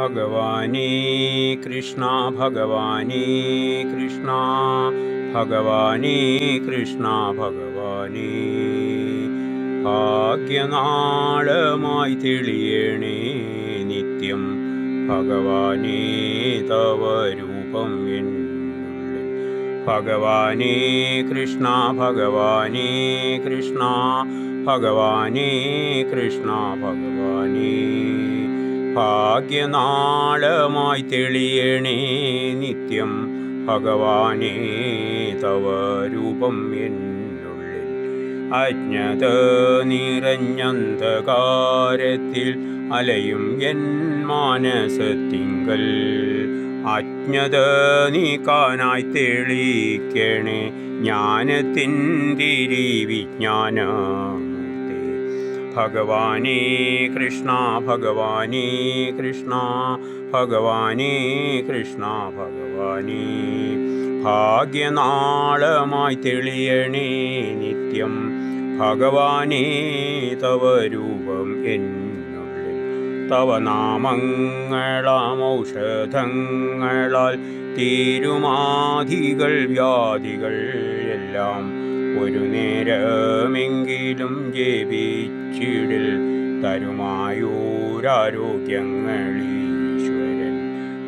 ഭഗവാനേ കൃഷ്ണ ഭഗവാനേ കൃഷ്ണ ഭഗവാനേ കൃഷ്ണ ഭഗവാനേ. ഭാഗ്യനാളമായി തെളിയണേ നിത്യം ഭഗവാനേ തവ രൂപം എന്നുള്ളിൽ. ഭഗവാനേ കൃഷ്ണ ഭഗവാനേ കൃഷ്ണ ഭഗവാനേ കൃഷ്ണ ഭഗവാനേ ഭാഗ്യനാളമായി തെളിയണേ നിത്യം ഭഗവാനെ തവ രൂപം എന്നുള്ളിൽ. അജ്ഞത നിറഞ്ഞന്ധകാരത്തിൽ അലയും എൻ മാനസത്തിങ്കൽ. അജ്ഞത നീക്കാനായി തെളിക്കണേ ജ്ഞാനത്തിന്റെ വിജ്ഞാനമൂർത്തി ഭഗവാനേ കൃഷ്ണ ഭഗവാനേ കൃഷ്ണ ഭഗവാനേ കൃഷ്ണ ഭഗവാനേ. ഭാഗ്യനാളമായി തെളിയണേ നിത്യം ഭഗവാനേ തവ രൂപം എന്നുള്ളിൽ. തവ നാമങ്ങളാം ഔഷധങ്ങളാൽ തീരുമാധികൾ വ്യാധികൾ എല്ലാം ഒരു നേരമെങ്കിലും ജപിച്ചിടിൽ തരുമായൂരാരോഗ്യങ്ങളീശ്വരൻ.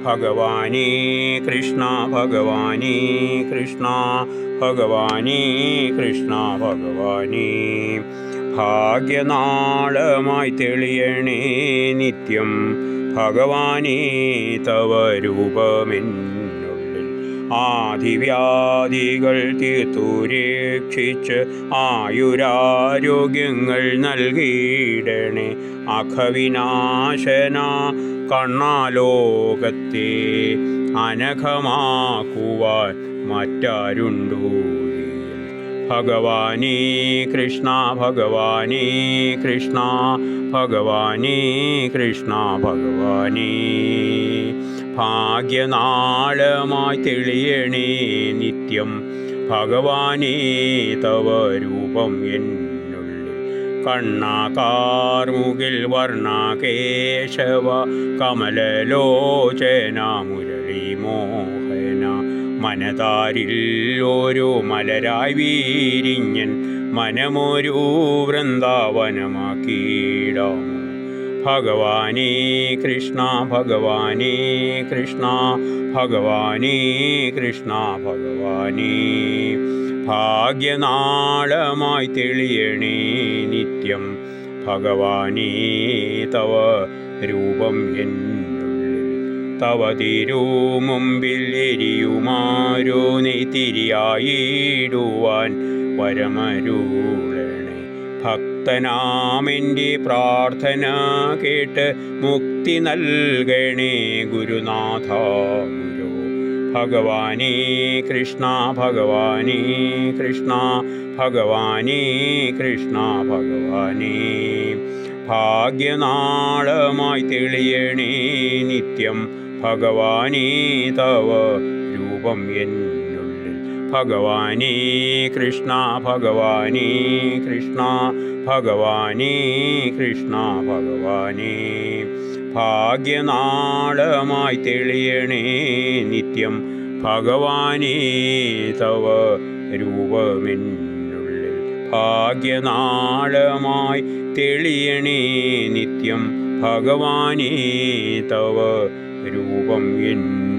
ഭഗവാനേ കൃഷ്ണ ഭഗവാനേ കൃഷ്ണ ഭഗവാനേ കൃഷ്ണ ഭഗവാനേ. ഭാഗ്യനാളമായി തെളിയണേ നിത്യം ഭഗവാനേ തവ രൂപമെന്നുള്ളിൽ ആദിവ്യാധികൾ തീർത്തു രക്ഷിച്ച് ആയുരാരോഗ്യങ്ങൾ നൽകിയിടണേ. അഖവിനാശന കണ്ണാലോകത്തെ അനഘമാക്കുവാൻ മറ്റാരുണ്ടോ? ഭഗവാനേ കൃഷ്ണ ഭഗവാനേ കൃഷ്ണ ഭഗവാനേ കൃഷ്ണ ഭഗവാനേ ഭാഗ്യനാളമായി തെളിയണേ നിത്യം. ഭഗവാനേ തവ രൂപം എന്നുള്ളിൽ. കണ്ണാകാർമുകിൽ വർണകേശവ കമലലോചന മുരളി മോഹന. മനതാരിൽ ഓരോ മലരായി വീരിഞ്ഞൻ. മനമൊരു വൃന്ദാവനമാക്കിയിടാമോ ഭഗവാനേ കൃഷ്ണ ഭഗവാനേ കൃഷ്ണ ഭഗവാനേ കൃഷ്ണ ഭഗവാനേ ഭാഗ്യനാളമായി തെളിയണേ നിത്യം ഭഗവാനേ തവ രൂപം എന്നുള്ളിൽ. തവ തിരുമുമ്പിൽ എരിയുമാരോ നെയ്ത്തിരിയായിടുവാൻ വരമരുളണേ. ഭക്തനാമെന്റെ പ്രാർത്ഥന കേട്ട് മുക്തി നൽകണേ ഗുരുനാഥ ഗുരു. ഭഗവാനേ കൃഷ്ണ ഭഗവാനേ കൃഷ്ണ ഭഗവാനേ കൃഷ്ണ ഭഗവാനേ. ഭാഗ്യനാളമായി തെളിയണേ നിത്യം ഭഗവാനേ തവ രൂപം എന്നുള്ളിൽ ഭഗവാനേ കൃഷ്ണ ഭഗവാനേ കൃഷ്ണ ഭഗവാനേ കൃഷ്ണ ഭഗവാനേ. ഭാഗ്യനാളമായി തെളിയണേ നിത്യം ഭഗവാനേ തവ രൂപമെന്നുള്ളിൽ. ഭാഗ്യനാളമായി തെളിയണേ നിത്യം ഭഗവാനേ തവ രൂപം എന്നു